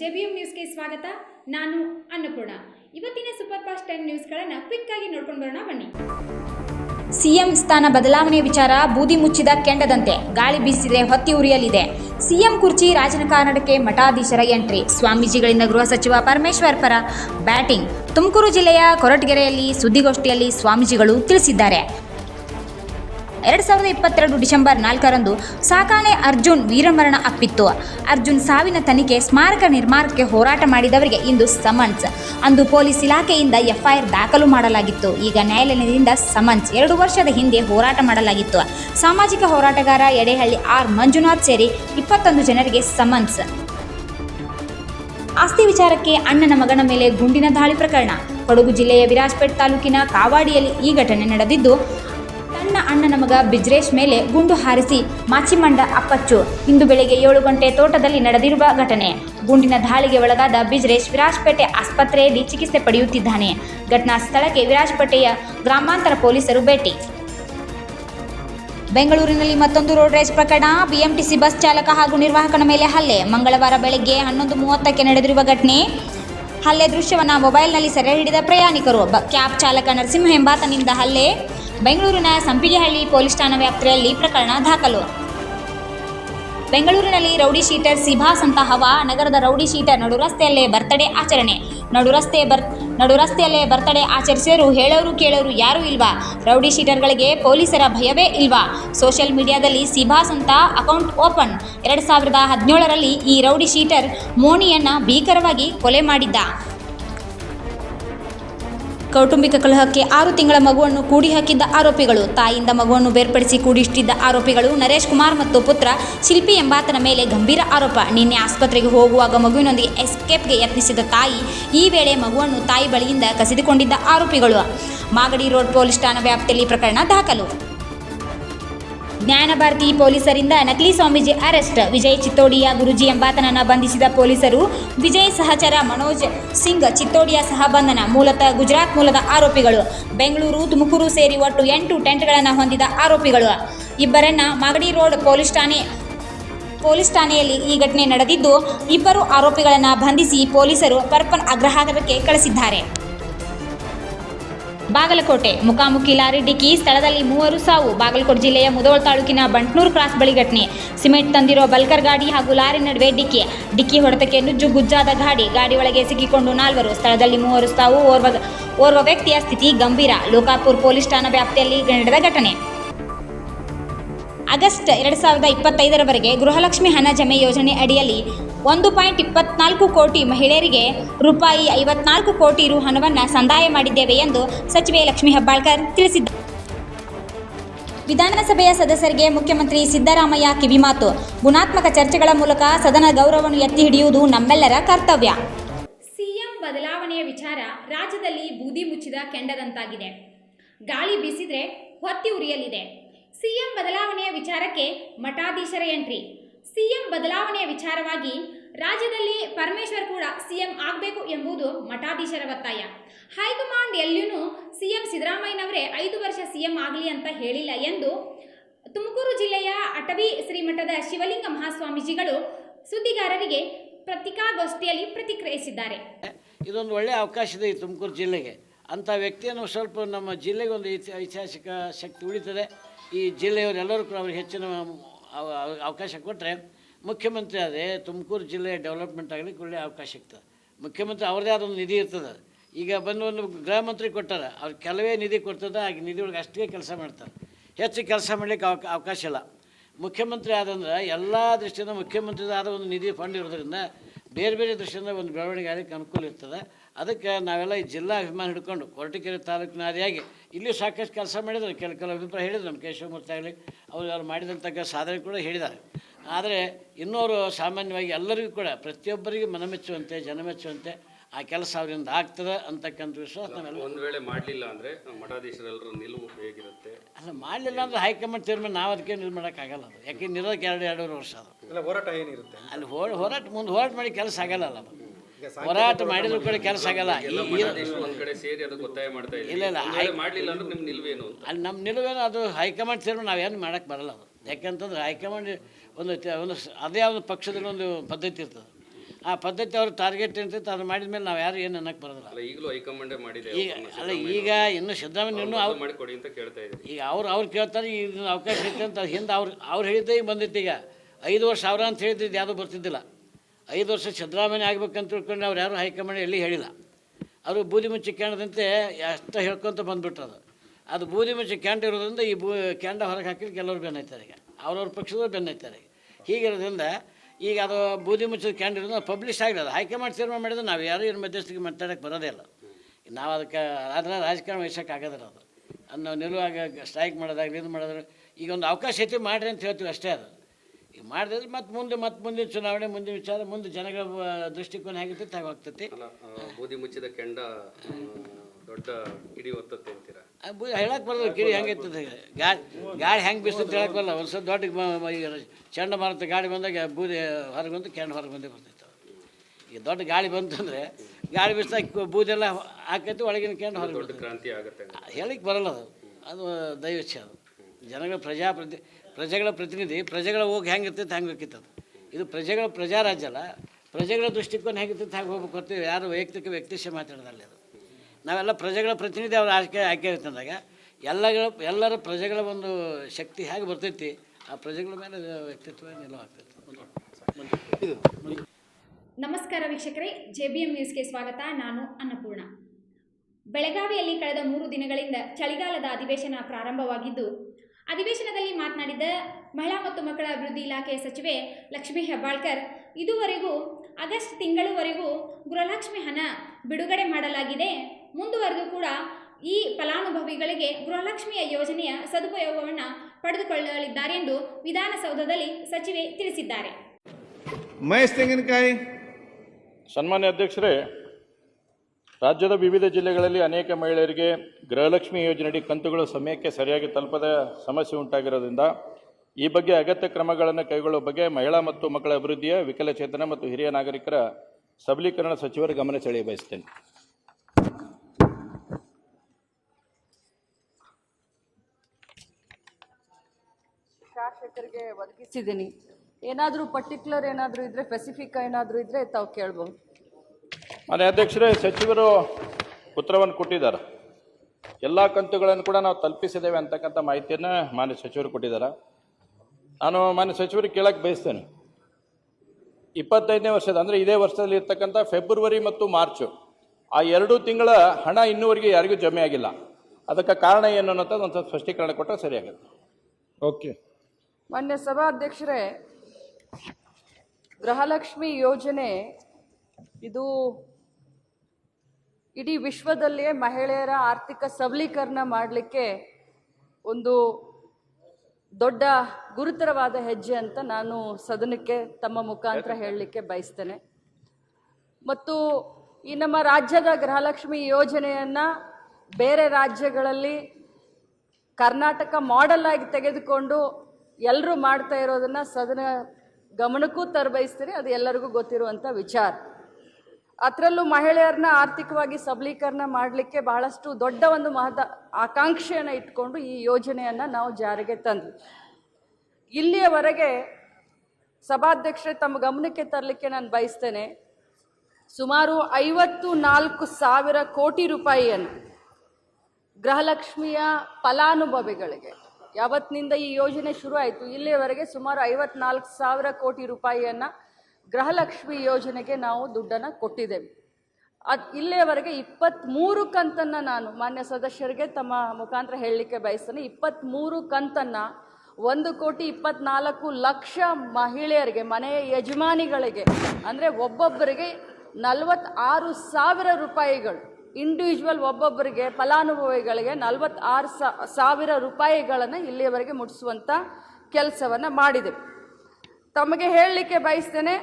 ಜೆಬಿಎಂ ನ್ಯೂಸ್ಗೆ ಸ್ವಾಗತ. ನಾನು ಅನ್ನಪೂರ್ಣ. ಇವತ್ತಿನ ಸೂಪರ್ ಫಾಸ್ಟ್ ಟೈಮ್ ನ್ಯೂಸ್ಗಳನ್ನು ಕ್ವಿಕ್ ಆಗಿ ನೋಡ್ಕೊಂಡು ಬರೋಣ, ಬನ್ನಿ. ಸಿಎಂ ಸ್ಥಾನ ಬದಲಾವಣೆ ವಿಚಾರ ಬೂದಿ ಮುಚ್ಚಿದ ಕೆಂಡದಂತೆ. ಗಾಳಿ ಬೀಸಿದ್ರೆ ಹೊತ್ತಿ ಉರಿಯಲಿದೆ. ಸಿಎಂ ಕುರ್ಚಿ ರಾಜಕಾರಣಕ್ಕೆ ಮಠಾಧೀಶರ ಎಂಟ್ರಿ. ಸ್ವಾಮೀಜಿಗಳಿಂದ ಗೃಹ ಸಚಿವ ಪರಮೇಶ್ವರ್ ಪರ ಬ್ಯಾಟಿಂಗ್. ತುಮಕೂರು ಜಿಲ್ಲೆಯ ಕೊರಟಗೆರೆಯಲ್ಲಿ ಸುದ್ದಿಗೋಷ್ಠಿಯಲ್ಲಿ ಸ್ವಾಮೀಜಿಗಳು ತಿಳಿಸಿದ್ದಾರೆ. ಎರಡು ಸಾವಿರದ ಇಪ್ಪತ್ತೆರಡು ಡಿಸೆಂಬರ್ ನಾಲ್ಕರಂದು ಸಾಕಾನೆ ಅರ್ಜುನ್ ವೀರಮರಣ ಅಪ್ಪಿತ್ತು. ಅರ್ಜುನ್ ಸಾವಿನ ತನಿಖೆ ಸ್ಮಾರಕ ನಿರ್ಮಾಣಕ್ಕೆ ಹೋರಾಟ ಮಾಡಿದವರಿಗೆ ಇಂದು ಸಮನ್ಸ್. ಅಂದು ಪೊಲೀಸ್ ಇಲಾಖೆಯಿಂದ ಎಫ್ಐಆರ್ ದಾಖಲು ಮಾಡಲಾಗಿತ್ತು. ಈಗ ನ್ಯಾಯಾಲಯದಿಂದ ಸಮನ್ಸ್. ಎರಡು ವರ್ಷದ ಹಿಂದೆ ಹೋರಾಟ ಮಾಡಲಾಗಿತ್ತು. ಸಾಮಾಜಿಕ ಹೋರಾಟಗಾರ ಎಡೆಹಳ್ಳಿ ಆರ್ ಮಂಜುನಾಥ್ ಸೇರಿ ಇಪ್ಪತ್ತೊಂದು ಜನರಿಗೆ ಸಮನ್ಸ್. ಆಸ್ತಿ ವಿಚಾರಕ್ಕೆ ಅಣ್ಣನ ಮಗನ ಮೇಲೆ ಗುಂಡಿನ ದಾಳಿ ಪ್ರಕರಣ. ಕೊಡಗು ಜಿಲ್ಲೆಯ ವಿರಾಜಪೇಟ್ ತಾಲೂಕಿನ ಕಾವಾಡಿಯಲ್ಲಿ ಈ ಘಟನೆ ನಡೆದಿದ್ದು ತನ್ನ ಅಣ್ಣನ ಮಗ ಬಿಜ್ರೇಶ್ ಮೇಲೆ ಗುಂಡು ಹಾರಿಸಿ ಮಾಚಿಮಂಡ ಅಪ್ಪಚ್ಚು. ಇಂದು ಬೆಳಿಗ್ಗೆ ಏಳು ಗಂಟೆ ತೋಟದಲ್ಲಿ ನಡೆದಿರುವ ಘಟನೆ. ಗುಂಡಿನ ದಾಳಿಗೆ ಒಳಗಾದ ಬಿಜ್ರೇಶ್ ವಿರಾಜಪೇಟೆ ಆಸ್ಪತ್ರೆಯಲ್ಲಿ ಚಿಕಿತ್ಸೆ ಪಡೆಯುತ್ತಿದ್ದಾನೆ. ಘಟನಾ ಸ್ಥಳಕ್ಕೆ ವಿರಾಜಪೇಟೆಯ ಗ್ರಾಮಾಂತರ ಪೊಲೀಸರು ಭೇಟಿ. ಬೆಂಗಳೂರಿನಲ್ಲಿ ಮತ್ತೊಂದು ರೋಡ್ ರೇಸ್ ಪ್ರಕರಣ. ಬಿಎಂಟಿಸಿ ಬಸ್ ಚಾಲಕ ಹಾಗೂ ನಿರ್ವಾಹಕನ ಮೇಲೆ ಹಲ್ಲೆ. ಮಂಗಳವಾರ ಬೆಳಗ್ಗೆ ಹನ್ನೊಂದು ಮೂವತ್ತಕ್ಕೆ ನಡೆದಿರುವ ಘಟನೆ. ಹಲ್ಲೆ ದೃಶ್ಯವನ್ನು ಮೊಬೈಲ್ನಲ್ಲಿ ಸೆರೆ ಹಿಡಿದ ಪ್ರಯಾಣಿಕರು. ಕ್ಯಾಬ್ ಚಾಲಕ ನರಸಿಂಹ ಎಂಬಾತನಿಂದ ಹಲ್ಲೆ. ಬೆಂಗಳೂರಿನ ಸಂಪಿಗೆಹಳ್ಳಿ ಪೊಲೀಸ್ ಠಾಣಾ ವ್ಯಾಪ್ತಿಯಲ್ಲಿ ಪ್ರಕರಣ ದಾಖಲು. ಬೆಂಗಳೂರಿನಲ್ಲಿ ರೌಡಿ ಶೀಟರ್ ಸಿಭಾಸ್ ಅಂತ ಹವಾ ನಗರದ ರೌಡಿ ಶೀಟರ್ ನಡು ರಸ್ತೆಯಲ್ಲೇ ಬರ್ತಡೇ ಆಚರಣೆ. ನಡು ರಸ್ತೆ ಬರ್, ನಡು ರಸ್ತೆಯಲ್ಲೇ ಬರ್ತಡೇ ಆಚರಿಸಿದರೂ ಹೇಳೋರು ಕೇಳೋರು ಯಾರೂ ಇಲ್ವಾ? ರೌಡಿ ಶೀಟರ್ಗಳಿಗೆ ಪೊಲೀಸರ ಭಯವೇ ಇಲ್ವಾ? ಸೋಷಿಯಲ್ ಮೀಡಿಯಾದಲ್ಲಿ ಸಿಭಾಸ್ ಅಂತ ಅಕೌಂಟ್ ಓಪನ್. ಎರಡು ಸಾವಿರದ ಹದಿನೇಳರಲ್ಲಿ ಈ ರೌಡಿ ಶೀಟರ್ ಮೋನಿಯನ್ನ ಭೀಕರವಾಗಿ ಕೊಲೆ ಮಾಡಿದ್ದ. ಕೌಟುಂಬಿಕ ಕಲಹಕ್ಕೆ ಆರು ತಿಂಗಳ ಮಗುವನ್ನು ಕೂಡಿ ಹಾಕಿದ್ದ ಆರೋಪಿಗಳು. ತಾಯಿಯಿಂದ ಮಗುವನ್ನು ಬೇರ್ಪಡಿಸಿ ಕೂಡಿಷ್ಟಿದ್ದ ಆರೋಪಿಗಳು ನರೇಶ್ ಕುಮಾರ್ ಮತ್ತು ಪುತ್ರ ಶಿಲ್ಪಿ ಎಂಬಾತನ ಮೇಲೆ ಗಂಭೀರ ಆರೋಪ. ನಿನ್ನೆ ಆಸ್ಪತ್ರೆಗೆ ಹೋಗುವಾಗ ಮಗುವಿನೊಂದಿಗೆ ಎಸ್ಕೇಪ್ಗೆ ಯತ್ನಿಸಿದ ತಾಯಿ ಈ ವೇಳೆ ಮಗುವನ್ನು ತಾಯಿ ಬಳಿಯಿಂದ ಕಸಿದುಕೊಂಡಿದ್ದ ಆರೋಪಿಗಳು. ಮಾಗಡಿ ರೋಡ್ ಪೊಲೀಸ್ ಠಾಣಾ ವ್ಯಾಪ್ತಿಯಲ್ಲಿ ಪ್ರಕರಣ ದಾಖಲು. ಜ್ಞಾನ ಭಾರತಿ ಪೊಲೀಸರಿಂದ ನಕಲಿ ಸ್ವಾಮೀಜಿ ಅರೆಸ್ಟ್. ವಿಜಯ್ ಚಿತ್ತೋಡಿಯ ಗುರುಜಿ ಎಂಬಾತನನ್ನು ಬಂಧಿಸಿದ ಪೊಲೀಸರು ವಿಜಯ್ ಸಹಚರ ಮನೋಜ್ ಸಿಂಗ್ ಚಿತ್ತೋಡಿಯ ಸಹ ಬಂಧನ ಮೂಲತಃ ಗುಜರಾತ್ ಮೂಲದ ಆರೋಪಿಗಳು. ಬೆಂಗಳೂರು, ತುಮಕೂರು ಸೇರಿ ಒಟ್ಟು ಎಂಟು ಟೆಂಟ್ಗಳನ್ನು ಹೊಂದಿದ ಆರೋಪಿಗಳು. ಇಬ್ಬರನ್ನ ಮಾಗಡಿ ರೋಡ್ ಪೊಲೀಸ್ ಠಾಣೆ, ಪೊಲೀಸ್ ಠಾಣೆಯಲ್ಲಿ ಈ ಘಟನೆ ನಡೆದಿದ್ದು, ಇಬ್ಬರು ಆರೋಪಿಗಳನ್ನು ಬಂಧಿಸಿ ಪೊಲೀಸರು ಪರ್ಪನ್ ಅಗ್ರಹಾರಕ್ಕೆ ಕಳಿಸಿದ್ದಾರೆ. ಬಾಗಲಕೋಟೆ ಮುಖಾಮುಖಿ ಲಾರಿ ಡಿಕ್ಕಿ ಸ್ಥಳದಲ್ಲಿ ಮೂವರು ಸಾವು. ಬಾಗಲಕೋಟೆ ಜಿಲ್ಲೆಯ ಮುದೋಳ್ ತಾಲೂಕಿನ ಬಂಟ್ನೂರು ಕ್ರಾಸ್ ಬಳಿ ಘಟನೆ. ಸಿಮೆಂಟ್ ತಂದಿರೋ ಬಲ್ಕರ್ ಗಾಡಿ ಹಾಗೂ ಲಾರಿ ನಡುವೆ ಡಿಕ್ಕಿ. ಡಿಕ್ಕಿ ಹೊಡೆತಕ್ಕೆ ನುಜ್ಜು ಗುಜ್ಜಾದ ಗಾಡಿ. ಗಾಡಿ ಒಳಗೆ ಸಿಕ್ಕಿಕೊಂಡು ನಾಲ್ವರು. ಸ್ಥಳದಲ್ಲಿ ಮೂವರು ಸಾವು. ಓರ್ವ ಓರ್ವ ವ್ಯಕ್ತಿಯ ಸ್ಥಿತಿ ಗಂಭೀರ. ಲೋಕಾಪುರ್ ಪೊಲೀಸ್ ಠಾಣಾ ವ್ಯಾಪ್ತಿಯಲ್ಲಿ ನಡೆದ ಘಟನೆ. ಆಗಸ್ಟ್ ಎರಡು ಸಾವಿರದ ಇಪ್ಪತ್ತೈದರವರೆಗೆ ಗೃಹಲಕ್ಷ್ಮಿ ಹಣ ಜಮೆ ಯೋಜನೆ ಅಡಿಯಲ್ಲಿ ಒಂದು ಪಾಯಿಂಟ್ ಇಪ್ಪತ್ನಾಲ್ಕು ಕೋಟಿ ಮಹಿಳೆಯರಿಗೆ ರೂಪಾಯಿ ಐವತ್ನಾಲ್ಕು ಕೋಟಿ ರು ಹಣವನ್ನು ಸಂದಾಯ ಮಾಡಿದ್ದೇವೆ ಎಂದು ಸಚಿವೆ ಲಕ್ಷ್ಮೀ ಹೆಬ್ಬಾಳ್ಕರ್ ತಿಳಿಸಿದ್ದಾರೆ ವಿಧಾನಸಭೆಯ ಸದಸ್ಯರಿಗೆ ಮುಖ್ಯಮಂತ್ರಿ ಸಿದ್ದರಾಮಯ್ಯ ಕಿವಿಮಾತು ಗುಣಾತ್ಮಕ ಚರ್ಚೆಗಳ ಮೂಲಕ ಸದನ ಗೌರವವನ್ನು ಎತ್ತಿ ಹಿಡಿಯುವುದು ನಮ್ಮೆಲ್ಲರ ಕರ್ತವ್ಯ. ಸಿಎಂ ಬದಲಾವಣೆಯ ವಿಚಾರ ರಾಜ್ಯದಲ್ಲಿ ಬೂದಿ ಮುಚ್ಚಿದ ಕೆಂಡದಂತಾಗಿದೆ. ಗಾಳಿ ಬೀಸಿದ್ರೆ ಹೊತ್ತಿ ಉರಿಯಲಿದೆ. ಸಿಎಂ ಬದಲಾವಣೆಯ ವಿಚಾರಕ್ಕೆ ಮಠಾಧೀಶರ ಎಂಟ್ರಿ. ಸಿಎಂ ಬದಲಾವಣೆಯ ವಿಚಾರವಾಗಿ ರಾಜ್ಯದಲ್ಲಿ ಪರಮೇಶ್ವರ್ ಕೂಡ ಸಿಎಂ ಆಗಬೇಕು ಎಂಬುದು ಮಠಾಧೀಶರ ಒತ್ತಾಯ. ಹೈಕಮಾಂಡ್ ಎಲ್ಲಿಯೂ ಸಿಎಂ ಸಿದ್ದರಾಮಯ್ಯನವರೇ ಐದು ವರ್ಷ ಸಿಎಂ ಆಗಲಿ ಅಂತ ಹೇಳಿಲ್ಲ ಎಂದು ತುಮಕೂರು ಜಿಲ್ಲೆಯ ಅಟವಿ ಶ್ರೀಮಠದ ಶಿವಲಿಂಗ ಮಹಾಸ್ವಾಮೀಜಿಗಳು ಸುದ್ದಿಗಾರರಿಗೆ ಪತ್ರಿಕಾಗೋಷ್ಠಿಯಲ್ಲಿ ಪ್ರತಿಕ್ರಿಯಿಸಿದ್ದಾರೆ. ಇದೊಂದು ಒಳ್ಳೆಯ ಅವಕಾಶ ಇದೆ ಈ ತುಮಕೂರು ಜಿಲ್ಲೆಗೆ. ಅಂಥ ವ್ಯಕ್ತಿಯನ್ನು ಸ್ವಲ್ಪ ನಮ್ಮ ಜಿಲ್ಲೆಗೆ ಒಂದು ಐತಿ- ಐತಿಹಾಸಿಕ ಶಕ್ತಿ ಉಳಿತದೆ. ಈ ಜಿಲ್ಲೆಯವರೆಲ್ಲರೂ ಕೂಡ ಅವ್ರಿಗೆ ಹೆಚ್ಚಿನ ಅವ- ಅವ- ಅವಕಾಶ ಕೊಟ್ಟರೆ ಮುಖ್ಯಮಂತ್ರಿ ಆದರೆ ತುಮಕೂರು ಜಿಲ್ಲೆ ಡೆವಲಪ್ಮೆಂಟ್ ಆಗಲಿಕ್ಕೆ ಒಳ್ಳೆಯ ಅವಕಾಶ ಸಿಗ್ತದೆ. ಮುಖ್ಯಮಂತ್ರಿ ಅವ್ರದ್ದೇ ಆದ ಒಂದು ನಿಧಿ ಇರ್ತದೆ. ಈಗ ಬಂದು ಒಂದು ಗೃಹ ಮಂತ್ರಿ ಕೊಟ್ಟಾರೆ, ಅವ್ರು ಕೆಲವೇ ನಿಧಿ ಕೊಡ್ತದೆ ಆಗ ನಿಧಿ ಒಳಗೆ ಅಷ್ಟೇ ಕೆಲಸ ಮಾಡ್ತಾರೆ. ಹೆಚ್ಚು ಕೆಲಸ ಮಾಡಲಿಕ್ಕೆ ಅವಕ, ಅವಕಾಶ ಇಲ್ಲ. ಮುಖ್ಯಮಂತ್ರಿ ಆದಂದ್ರೆ ಎಲ್ಲ ದೃಷ್ಟಿಯಿಂದ ಮುಖ್ಯಮಂತ್ರಿದ ಆದ ಒಂದು ನಿಧಿ ಫಂಡ್ ಇರೋದ್ರಿಂದ ಬೇರೆ ಬೇರೆ ದೃಷ್ಟಿಯಿಂದ ಒಂದು ಬೆಳವಣಿಗೆ ಆಗಲಿಕ್ಕೆ ಅನುಕೂಲ ಇರ್ತದೆ. ಅದಕ್ಕೆ ನಾವೆಲ್ಲ ಈ ಜಿಲ್ಲಾ ಅಭಿಮಾನ ಹಿಡ್ಕೊಂಡು ಕೊರಟಗೆರೆ ತಾಲೂಕಿನ ಆದಿಯಾಗಿ ಇಲ್ಲಿ ಸಾಕಷ್ಟು ಕೆಲಸ ಮಾಡಿದ್ರು ಕೆಲ ಕೆಲವು ಅಭಿಪ್ರಾಯ ಹೇಳಿದ್ರು ನಮ್ಮ ಕೇಶವಮೂರ್ತಿ ಆಗಲಿ, ಅವರು ಅವ್ರು ಮಾಡಿದಂಥ ಸಾಧನೆ ಕೂಡ ಹೇಳಿದ್ದಾರೆ. ಆದರೆ ಇನ್ನೂರು ಸಾಮಾನ್ಯವಾಗಿ ಎಲ್ಲರಿಗೂ ಕೂಡ ಪ್ರತಿಯೊಬ್ಬರಿಗೂ ಮನಮೆಚ್ಚುವಂತೆ ಜನಮೆಚ್ಚುವಂತೆ ಆ ಕೆಲಸ ಅವರಿಂದ ಆಗ್ತದೆ ಅಂತಕ್ಕಂಥ ವಿಶ್ವಾಸ ನಾವೆಲ್ಲ ಒಂದು ವೇಳೆ ಮಾಡಲಿಲ್ಲ ಅಂದರೆ ಮಠಾಧೀಶರೆಲ್ಲರೂ ನಿಲುವು ಹೇಗಿರುತ್ತೆ? ಅಲ್ಲ ಮಾಡಲಿಲ್ಲ ಅಂದ್ರೆ ಹೈಕಮಾಂಡ್ ತೀರ್ಮಾನ ನಾವು ಅದಕ್ಕೆ ನಿಲ್ ಮಾಡೋಕ್ಕಾಗಲ್ಲ ಅದು. ಯಾಕೆ ನಿರೋಧಕ್ಕೆ ಎರಡು ಎರಡೂವರೆ ವರ್ಷ ಅದು. ಇಲ್ಲ ಹೋರಾಟ ಏನಿರುತ್ತೆ? ಅಲ್ಲಿ ಹೋ ಹೋರಾಟ ಮುಂದೆ ಹೋರಾಟ ಮಾಡಿ ಕೆಲಸ ಆಗಲ್ಲ ಅದು. ಹೋರಾಟ ಮಾಡಿದ್ರು ಕೂಡ ಕೆಲಸ ಆಗಲ್ಲ. ಇಲ್ಲ, ಇಲ್ಲ, ಒಂದ್ ವೇಳೆ ಮಾಡಲಿಲ್ಲ ಅಂದ್ರೆ ನಿಮ್ಮ ನಿಲುವೇನು ಅಂತ? ಅಲ್ಲಿ ನಮ್ಮ ನಿಲುವೇನು ಅದು ಹೈಕಮಾಂಡ್ ತೀರ್ಮಾನ ನಾವೇನು ಮಾಡೋಕ್ಕೆ ಬರಲ್ಲ ಅದು. ಯಾಕಂತಂದ್ರೆ ಹೈಕಮಾಂಡ್ ಒಂದು ಒಂದು ಅದೇ ಒಂದು ಪಕ್ಷದಲ್ಲಿ ಒಂದು ಪದ್ಧತಿ ಇರ್ತದೆ. ಆ ಪದ್ಧತಿ ಅವ್ರ ಟಾರ್ಗೆಟ್ ಇರ್ತೈತೆ ಅದು ಮಾಡಿದ ಮೇಲೆ ನಾವು ಯಾರು ಏನು ಅನ್ನಕ್ಕೆ ಬರೋದಿಲ್ಲ. ಅಲ್ಲ ಈಗಲೂ ಹೈಕಮಾಂಡೇ ಮಾಡಿದೆ ಈಗ ಅಲ್ಲ ಈಗ ಇನ್ನು ಸಿದ್ದರಾಮಯ್ಯ ಇನ್ನೂ ಅವ್ರು ಮಾಡಿಕೊಡಿ ಅಂತ ಕೇಳ್ತಾ ಇದ್ದೀವಿ ಈಗ ಅವ್ರು ಅವ್ರು ಕೇಳ್ತಾರೆ ಈಗ ಅವಕಾಶ ಐತೆ ಅಂತ ಹಿಂದೆ ಅವ್ರು ಅವ್ರು ಹೇಳಿದ್ದೆ ಈಗ ಬಂದಿತ್ತು ಈಗ. ಐದು ವರ್ಷ ಅವ್ರ ಅಂತ ಹೇಳಿದ್ದು ಯಾವುದೂ ಬರ್ತಿದ್ದಿಲ್ಲ. ಐದು ವರ್ಷ ಸಿದ್ದರಾಮಯ್ಯ ಆಗ್ಬೇಕಂತ ತಿಳ್ಕೊಂಡು ಅವ್ರು ಯಾರು ಹೈಕಮಾಂಡ್ ಎಲ್ಲಿ ಹೇಳಿಲ್ಲ. ಅವರು ಬೂದಿ ಮುಚ್ಚಿ ಕ್ಯಾಂಡದಂತೆ ಅಷ್ಟು ಹೇಳ್ಕೊತ ಬಂದ್ಬಿಟ್ರು ಅದು. ಅದು ಬೂದಿ ಮುಚ್ಚಿ ಕ್ಯಾಂಡ್ ಇರೋದ್ರಿಂದ ಈ ಬೂ ಕ್ಯಾಂಡ ಹೊರಗೆ ಹಾಕಿದ್ರೆ ಕೆಲವ್ರು ಬೇನಾಯ್ತಾರೆ ಈಗ. ಅವ್ರವ್ರ ಪಕ್ಷದವ್ರು ಬೆನ್ನೈತಾರೆ ಹೀಗಿರೋದ್ರಿಂದ ಈಗ ಅದು ಬೂದಿ ಮುಚ್ಚಿದ ಕ್ಯಾಂಡ್ ಇರೋದು ಪಬ್ಲಿಷ್ ಆಗಿರೋದು. ಅದು ಮಾಡಿ ತೀರ್ಮಾನ ಮಾಡಿದ್ರೆ ನಾವು ಯಾರೂ ಏನು ಮಧ್ಯಸ್ಥಿಗೆ ಮಾತಾಡೋಕ್ಕೆ ಬರೋದೇ ಇಲ್ಲ. ನಾವು ಅದಕ್ಕೆ ಅದರ ರಾಜಕಾರಣ ವಹಿಸೋಕೆ ಆಗೋದಿಲ್ಲ ಅದು ನಾವು ನಿಲ್ಲುವಾಗ ಸ್ಟ್ರೈಕ್ ಮಾಡೋದಾಗಲಿ ಇದು ಮಾಡೋದ್ರೆ ಈಗ ಒಂದು ಅವಕಾಶ ಐತಿ ಮಾಡಿರಿ ಅಂತ ಹೇಳ್ತೀವಿ ಅಷ್ಟೇ ಅದು. ಈಗ ಮಾಡಿದ್ರೆ ಮತ್ತೆ ಮುಂದೆ ಮತ್ತೆ ಮುಂದಿನ ಚುನಾವಣೆ, ಮುಂದಿನ ವಿಚಾರ, ಮುಂದೆ ಜನಗಳ ದೃಷ್ಟಿಕೋನ ಹೇಗಿರ್ತೈತೆ ಹಾಗೆ ಹೋಗ್ತೈತಿ. ಬೂದಿ ಮುಚ್ಚಿದ ಕೆಂಡ ದೊಡ್ಡ ಇಡೀ ಒತ್ತತ್ತೆ ಅಂತೀರಾ? ಹೇಳಕ್ಕೆ ಬರಲ್ಲ ಕಿರಿ ಹೆಂಗೈತದೆ ಗಾಳಿ ಗಾಳಿ ಹೆಂಗೆ ಬೀಸ್ತದೆ ಹೇಳಕ್ಕೆ ಬರಲ್ಲ. ಒಂದು ಸ್ವಲ್ಪ ದೊಡ್ಡ ಚಂಡ ಈಗ ಚಂಡಮಾರುತ ಗಾಳಿ ಬಂದಾಗ ಬೂದಿ ಹೊರಗೆ ಬಂದು ಕೆಂಡ ಹೊರಗೆ ಬಂದೇ ಬರ್ತೈತೆ ಅದು. ಈಗ ದೊಡ್ಡ ಗಾಳಿ ಬಂತಂದರೆ ಗಾಳಿ ಬೀಸ್ದಾಗ ಬೂದಿ ಎಲ್ಲ ಹಾಕೈತಿ ಒಳಗಿನ ಕೆಂಡ ಹೊರಗೆ ಕ್ರಾಂತಿ ಆಗುತ್ತೆ. ಹೇಳಿಕ್ಕೆ ಬರಲ್ಲ ಅದು. ಅದು ದೈವಚ್ಛ ಅದು. ಜನಗಳ ಪ್ರಜಾಪ್ರತಿ ಪ್ರಜೆಗಳ ಪ್ರತಿನಿಧಿ ಪ್ರಜೆಗಳ ಹೋಗಿ ಹೆಂಗೆ ಇರ್ತೈತೆ ಹಂಗೆ ಬೇಕಿತ್ತು ಅದು. ಇದು ಪ್ರಜೆಗಳ ಪ್ರಜಾರಾಜ್ಯ ಅಲ್ಲ. ಪ್ರಜೆಗಳ ದೃಷ್ಟಿಕೋನ ಹೇಗಿತ್ತು ಹಾಗೆ ಹೋಗ್ಬೇಕು. ಅಂತ ಯಾರು ವೈಯಕ್ತಿಕ ವ್ಯಕ್ತಿಶ ಮಾತಾಡೋದಲ್ಲ ಅದು. ನಾವೆಲ್ಲ ಪ್ರಜೆಗಳ ಪ್ರತಿನಿಧಿ ಅವ್ರ ಆಯ್ಕೆ ಆಯ್ಕೆ ಅಂತಂದಾಗ ಎಲ್ಲಗಳ, ಎಲ್ಲರ ಪ್ರಜೆಗಳ ಒಂದು ಶಕ್ತಿ ಹೇಗೆ ಬರ್ತೈತಿ, ಆ ಪ್ರಜೆಗಳ ಮೇಲೆ ವ್ಯಕ್ತಿತ್ವ ನಿಲುವಾಗ್ತೈತಿ ನಮಸ್ಕಾರ ವೀಕ್ಷಕರೇ ಜೆ ಬಿ ಎಂ ನ್ಯೂಸ್ಗೆ ಸ್ವಾಗತ. ನಾನು ಅನ್ನಪೂರ್ಣ. ಬೆಳಗಾವಿಯಲ್ಲಿ ಕಳೆದ ಮೂರು ದಿನಗಳಿಂದ ಚಳಿಗಾಲದ ಅಧಿವೇಶನ ಪ್ರಾರಂಭವಾಗಿದ್ದು, ಅಧಿವೇಶನದಲ್ಲಿ ಮಾತನಾಡಿದ ಮಹಿಳಾ ಮತ್ತು ಮಕ್ಕಳ ಅಭಿವೃದ್ಧಿ ಇಲಾಖೆಯ ಸಚಿವೆ ಲಕ್ಷ್ಮೀ ಹೆಬ್ಬಾಳ್ಕರ್, ಇದುವರೆಗೂ ಆಗಸ್ಟ್ ತಿಂಗಳವರೆಗೂ ಗೃಹಲಕ್ಷ್ಮಿ ಹಣ ಬಿಡುಗಡೆ ಮಾಡಲಾಗಿದೆ. ಮುಂದುವರೆದು ಕೂಡ ಈ ಫಲಾನುಭವಿಗಳಿಗೆ ಗೃಹಲಕ್ಷ್ಮಿಯ ಯೋಜನೆಯ ಸದುಪಯೋಗವನ್ನು ಪಡೆದುಕೊಳ್ಳಲಿದ್ದಾರೆ ಎಂದು ವಿಧಾನಸೌಧದಲ್ಲಿ ಸಚಿವೆ ತಿಳಿಸಿದ್ದಾರೆ. ಮಹೇಶ್ ತೆಂಗಿನಕಾಯಿ. ಸನ್ಮಾನ್ಯ ಅಧ್ಯಕ್ಷರೇ ರಾಜ್ಯದ ವಿವಿಧ ಜಿಲ್ಲೆಗಳಲ್ಲಿ ಅನೇಕ ಮಹಿಳೆಯರಿಗೆ ಗೃಹಲಕ್ಷ್ಮಿ ಯೋಜನೆಯಡಿ ಕಂತುಗಳು ಸಮಯಕ್ಕೆ ಸರಿಯಾಗಿ ತಲುಪದ ಸಮಸ್ಯೆ ಉಂಟಾಗಿರೋದ್ರಿಂದ ಈ ಬಗ್ಗೆ ಅಗತ್ಯ ಕ್ರಮಗಳನ್ನು ಕೈಗೊಳ್ಳುವ ಬಗ್ಗೆ ಮಹಿಳಾ ಮತ್ತು ಮಕ್ಕಳ ಅಭಿವೃದ್ಧಿಯ ವಿಕಲಚೇತನ ಮತ್ತು ಹಿರಿಯ ನಾಗರಿಕರ ಸಬಲೀಕರಣ ಸಚಿವರ ಗಮನ ಸೆಳೆಯ ಬಯಸ್ತೇನೆ ಶಾಸಕರಿಗೆ ಒದಗಿಸಿದ್ದೀನಿ. ಏನಾದರೂ ಪರ್ಟಿಕ್ಯುಲರ್ ಏನಾದರೂ ಇದ್ದರೆ ಸ್ಪೆಸಿಫಿಕ್ ಏನಾದರೂ ಇದ್ದರೆ ತಾವು ಕೇಳ್ಬೋದು. ಮನೆ ಅಧ್ಯಕ್ಷರೇ ಸಚಿವರು ಉತ್ತರವನ್ನು ಕೊಟ್ಟಿದ್ದಾರೆ. ಎಲ್ಲ ಕಂತುಗಳನ್ನು ಕೂಡ ನಾವು ತಲುಪಿಸಿದ್ದೇವೆ ಅಂತಕ್ಕಂಥ ಮಾಹಿತಿಯನ್ನು ಮಾನ್ಯ ಸಚಿವರು ಕೊಟ್ಟಿದ್ದಾರೆ. ನಾನು ಮಾನ್ಯ ಸಚಿವರಿಗೆ ಕೇಳಕ್ಕೆ ಬಯಸ್ತೇನೆ. ಇಪ್ಪತ್ತೈದನೇ ವರ್ಷದ ಅಂದರೆ ಇದೇ ವರ್ಷದಲ್ಲಿ ಇರ್ತಕ್ಕಂಥ ಫೆಬ್ರವರಿ ಮತ್ತು ಮಾರ್ಚು ಆ ಎರಡು ತಿಂಗಳ ಹಣ ಇನ್ನೂವರೆಗೆ ಯಾರಿಗೂ ಜಮೆ ಆಗಿಲ್ಲ. ಅದಕ್ಕೆ ಕಾರಣ ಏನು ಅನ್ನೋದು ಒಂದು ಸ್ವಲ್ಪ ಸ್ಪಷ್ಟೀಕರಣ ಕೊಟ್ಟರೆ ಸರಿಯಾಗುತ್ತೆ. ಓಕೆ ಮಾನ್ಯ ಸಭಾಧ್ಯಕ್ಷರೇ, ಗೃಹಲಕ್ಷ್ಮಿ ಯೋಜನೆ ಇದು ಇಡೀ ವಿಶ್ವದಲ್ಲಿಯೇ ಮಹಿಳೆಯರ ಆರ್ಥಿಕ ಸಬಲೀಕರಣ ಮಾಡಲಿಕ್ಕೆ ಒಂದು ದೊಡ್ಡ ಗುರುತರವಾದ ಹೆಜ್ಜೆ ಅಂತ ನಾನು ಸದನಕ್ಕೆ ತಮ್ಮ ಮುಖಾಂತರ ಹೇಳಲಿಕ್ಕೆ ಬಯಸ್ತೇನೆ. ಮತ್ತು ಈ ನಮ್ಮ ರಾಜ್ಯದ ಗೃಹಲಕ್ಷ್ಮಿ ಯೋಜನೆಯನ್ನು ಬೇರೆ ರಾಜ್ಯಗಳಲ್ಲಿ ಕರ್ನಾಟಕ ಮಾಡೆಲ್ ಆಗಿ ತೆಗೆದುಕೊಂಡು ಎಲ್ಲರೂ ಮಾಡ್ತಾ ಇರೋದನ್ನು ಸದನ ಗಮನಕ್ಕೂ ತರಬಯಸ್ತೀನಿ ಅದು ಎಲ್ಲರಿಗೂ ಗೊತ್ತಿರುವಂಥ ವಿಚಾರ. ಅದರಲ್ಲೂ ಮಹಿಳೆಯರನ್ನ ಆರ್ಥಿಕವಾಗಿ ಸಬಲೀಕರಣ ಮಾಡಲಿಕ್ಕೆ ಬಹಳಷ್ಟು ದೊಡ್ಡ ಒಂದು ಮಹದ ಆಕಾಂಕ್ಷೆಯನ್ನು ಇಟ್ಕೊಂಡು ಈ ಯೋಜನೆಯನ್ನು ನಾವು ಜಾರಿಗೆ ತಂದ್ವಿ. ಇಲ್ಲಿಯವರೆಗೆ ಸಭಾಧ್ಯಕ್ಷರೇ ತಮ್ಮ ಗಮನಕ್ಕೆ ತರಲಿಕ್ಕೆ ನಾನು ಬಯಸ್ತೇನೆ, ಸುಮಾರು ಐವತ್ತು ನಾಲ್ಕು ಸಾವಿರ ಕೋಟಿ ರೂಪಾಯಿಯನ್ನು ಗೃಹಲಕ್ಷ್ಮಿಯ ಫಲಾನುಭವಿಗಳಿಗೆ ಯಾವತ್ತಿನಿಂದ ಈ ಯೋಜನೆ ಶುರು ಆಯಿತು ಇಲ್ಲಿಯವರೆಗೆ ಸುಮಾರು ಐವತ್ನಾಲ್ಕು ಸಾವಿರ ಕೋಟಿ ರೂಪಾಯಿಯನ್ನು ಗೃಹಲಕ್ಷ್ಮಿ ಯೋಜನೆಗೆ ನಾವು ದುಡ್ಡನ್ನು ಕೊಟ್ಟಿದ್ದೇವೆ. ಅದು ಇಲ್ಲಿಯವರೆಗೆ ಇಪ್ಪತ್ತ್ಮೂರು ಕಂತನ್ನು ನಾನು ಮಾನ್ಯ ಸದಸ್ಯರಿಗೆ ತಮ್ಮ ಮುಖಾಂತರ ಹೇಳಲಿಕ್ಕೆ ಬಯಸ್ತೇನೆ. ಇಪ್ಪತ್ತ್ಮೂರು ಕಂತನ್ನು ಒಂದು ಕೋಟಿ ಇಪ್ಪತ್ನಾಲ್ಕು ಲಕ್ಷ ಮಹಿಳೆಯರಿಗೆ, ಮನೆಯ ಯಜಮಾನಿಗಳಿಗೆ, ಅಂದರೆ ಒಬ್ಬೊಬ್ಬರಿಗೆ ನಲವತ್ತಾರು ಸಾವಿರ ರೂಪಾಯಿಗಳು ಇಂಡಿವಿಜುವಲ್ ಒಬ್ಬೊಬ್ಬರಿಗೆ ಫಲಾನುಭವಿಗಳಿಗೆ ನಲವತ್ತಾರು ಸಾವಿರ ರೂಪಾಯಿಗಳನ್ನು ಇಲ್ಲಿಯವರೆಗೆ ಮುಟ್ಟಿಸುವಂಥ ಕೆಲಸವನ್ನು ಮಾಡಿದೆವು ತಮಗೆ ಹೇಳಲಿಕ್ಕೆ ಬಯಸ್ತೇನೆ,